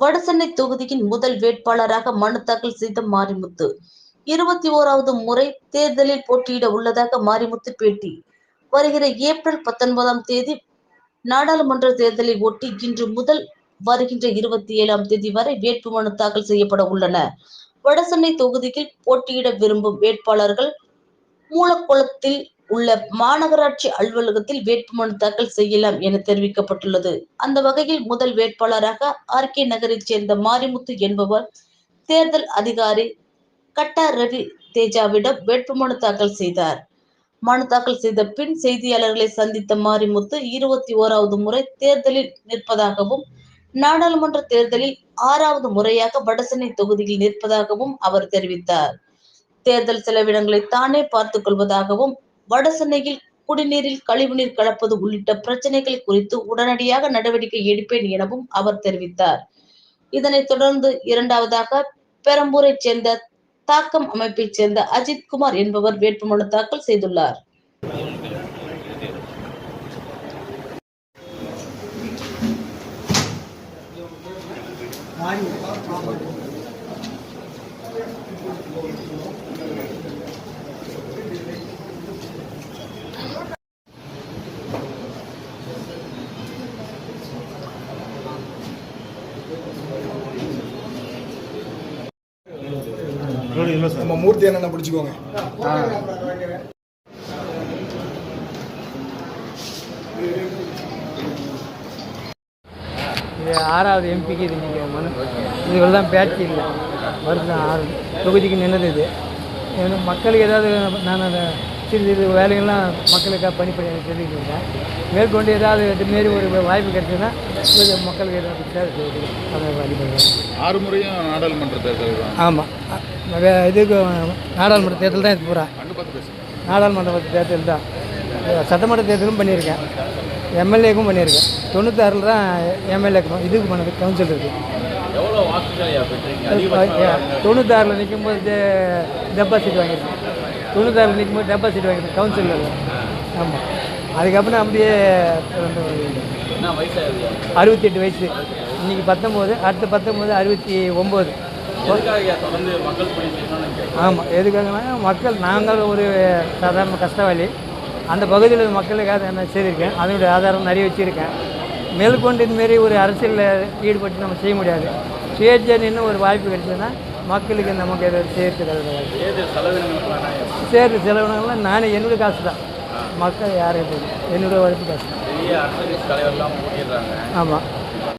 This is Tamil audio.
வடசென்னை தொகுதியின் முதல் வேட்பாளராக மனு தாக்கல் செய்த மாரிமுத்து. இருபத்தி ஓராவது முறை தேர்தலில் போட்டியிட உள்ளதாக மாரிமுத்து பேட்டி. வருகிற ஏப்ரல் பத்தொன்பதாம் தேதி நாடாளுமன்ற தேர்தலை ஒட்டி இன்று முதல் வருகின்ற இருபத்தி ஏழாம் தேதி வரை வேட்புமனு தாக்கல் செய்யப்பட உள்ளன. வடசென்னை தொகுதியில் போட்டியிட விரும்பும் வேட்பாளர்கள் மூலக்குளத்தில் உள்ள மாநகராட்சி அலுவலகத்தில் வேட்புமனு தாக்கல் செய்யலாம் என தெரிவிக்கப்பட்டுள்ளது. அந்த வகையில் முதல் வேட்பாளராக ஆர் கே நகரைச் சேர்ந்த மாரிமுத்து என்பவர் தேர்தல் அதிகாரி கட்டா ரவி தேஜாவிடம் வேட்புமனு தாக்கல் செய்தார். மனு தாக்கல் செய்த பின் செய்தியாளர்களை சந்தித்த மாரிமுத்து இருபத்தி ஓராவது முறை தேர்தலில் நிற்பதாகவும் நாடாளுமன்ற தேர்தலில் ஆறாவது முறையாக வடசென்னை தொகுதியில் நிற்பதாகவும் அவர் தெரிவித்தார். தேர்தல் செலவினங்களை தானே பார்த்துக் கொள்வதாகவும் வடசென்னையில் குடிநீரில் கழிவுநீர் கலப்பது உள்ளிட்ட பிரச்சனைகள் குறித்து உடனடியாக நடவடிக்கை எடுப்பேன் எனவும் அவர் தெரிவித்தார். இதனைத் தொடர்ந்து இரண்டாவதாக பெரம்பூரைச் சேர்ந்த தாக்கம் அமைப்பைச் சேர்ந்த அஜித் குமார் என்பவர் வேட்புமனு தாக்கல் செய்துள்ளார். நம்ம மூர்த்தி என்னென்ன பிடிச்சிக்கோங்க. இது ஆறாவது எம்பிக்கு இது நீங்கள் மனு இதுகள் தான் பேச்சு இல்லை. வருஷம் ஆறு. தொகுதிக்கு நின்னது இது. எனக்கு மக்களுக்கு ஏதாவது நான் அந்த சிறு சிறு வேலைகள்லாம் மக்களுக்காக பணிப்படி செஞ்சுட்டு இருக்கேன். மேற்கொண்டு ஏதாவது இதுமாரி ஒரு வாய்ப்பு கிடைச்சதுன்னா வழிபடுறேன் ஆறு முறையும் நாடாளுமன்ற தேர்தல் ஆமாம் இதுக்கு நாடாளுமன்ற தேர்தல் தான் இது பூரா. நாடாளுமன்ற தேர்தல் தான். சட்டமன்ற தேர்தலும் பண்ணியிருக்கேன். எம்எல்ஏக்கும் பண்ணியிருக்கேன். தொண்ணூத்தாறில் தான் எம்எல்ஏக்கு இதுக்கு பண்ணது கவுன்சில் இருக்குது தொண்ணூத்தாறில் நிற்கும்போது டெபாசிட் வாங்கியிருக்கேன். தொண்ணூத்தாறில் நிற்கும்போது டெபாசிட் வாங்கியிருக்கேன் கவுன்சிலில் ஆமாம் அதுக்கப்புறம் அப்படியே அறுபத்தி எட்டு வயசு. இன்னைக்கு பத்தொம்போது அடுத்த பத்தொம்போது அறுபத்தி ஒம்பது ஆமாம் எதுக்காகனா மக்கள் நாங்கள் ஒரு சாதாரண கஷ்டவாளி. அந்த பகுதியில் மக்களுக்காக நான் செய்திருக்கேன் அதனுடைய ஆதாரம் நிறைய வச்சுருக்கேன். மேற்கொண்டு இதுமாரி ஒரு அரசியலில் ஈடுபட்டு நம்ம செய்ய முடியாது. சுயேட்சை நின்று ஒரு வாய்ப்பு கிடைச்சதுன்னா மக்களுக்கு நமக்கு தேர்தல் செலவினங்களுக்கான சேர்த்து செலவினங்கள்லாம் நானே என்னுடைய காசு தான் மக்கள் யாரும் தெரியும் என்னுடைய பெரிய அரசியல் தலைவர்லாம் போட்டிடுறாங்க ஆமாம்